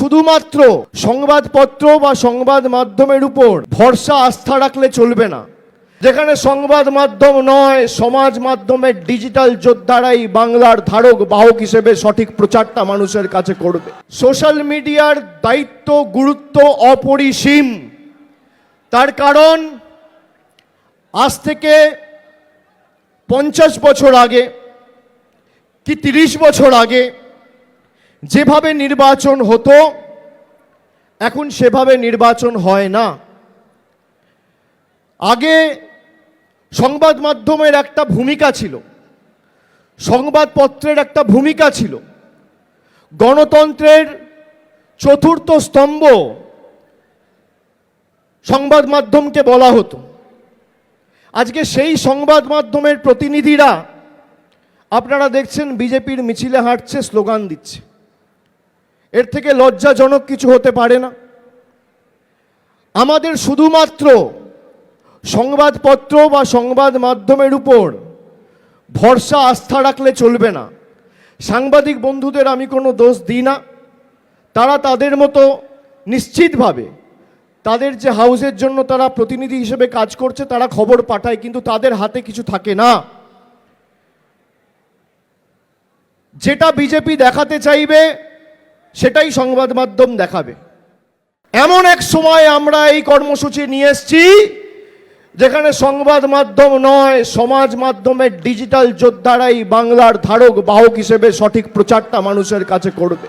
শুধুমাত্র সংবাদপত্র বা সংবাদ মাধ্যমের উপর ভরসা, আস্থা রাখলে চলবে না। যেখানে সংবাদ মাধ্যম নয়, সমাজ মাধ্যমের ডিজিটাল যোদ্ধারাই বাংলার ধারক, বাহক হিসেবে সঠিক প্রচারটা মানুষের কাছে করবে। সোশ্যাল মিডিয়ার দায়িত্ব, গুরুত্ব অপরিসীম। তার কারণ, আজ থেকে পঞ্চাশ বছর আগে কি তিরিশ বছর আগে যেভাবে নির্বাচন হতো, এখন সেভাবে নির্বাচন হয় না। আগে সংবাদ মাধ্যমের একটা ভূমিকা ছিল, সংবাদপত্রের একটা ভূমিকা ছিল। গণতন্ত্রের চতুর্থ স্তম্ভ সংবাদ মাধ্যমকে বলা হতো। আজকে সেই সংবাদ মাধ্যমের প্রতিনিধিরা, আপনারা দেখছেন বিজেপির মিছিলে হাঁটছে, স্লোগান দিচ্ছে। এর থেকে লজ্জাজনক কিছু হতে পারে না। আমাদের শুধুমাত্র সংবাদপত্র বা সংবাদ মাধ্যমের উপর ভরসা, আস্থা রাখলে চলবে না। সাংবাদিক বন্ধুদের আমি কোনো দোষ দিই না। তারা তাদের মতো নিশ্চিতভাবে তাদের যে হাউসের জন্য তারা প্রতিনিধি হিসেবে কাজ করছে, তারা খবর পাঠায়, কিন্তু তাদের হাতে কিছু থাকে না। যেটা বিজেপি দেখাতে চাইবে সেটাই সংবাদ মাধ্যম দেখাবে। এমন এক সময় আমরা এই কর্মসূচি নিয়ে এসছি, যেখানে সংবাদ মাধ্যম নয়, সমাজ মাধ্যমের ডিজিটাল যোদ্ধারাই বাংলার ধারক, বাহক হিসেবে সঠিক প্রচারটা মানুষের কাছে করবে।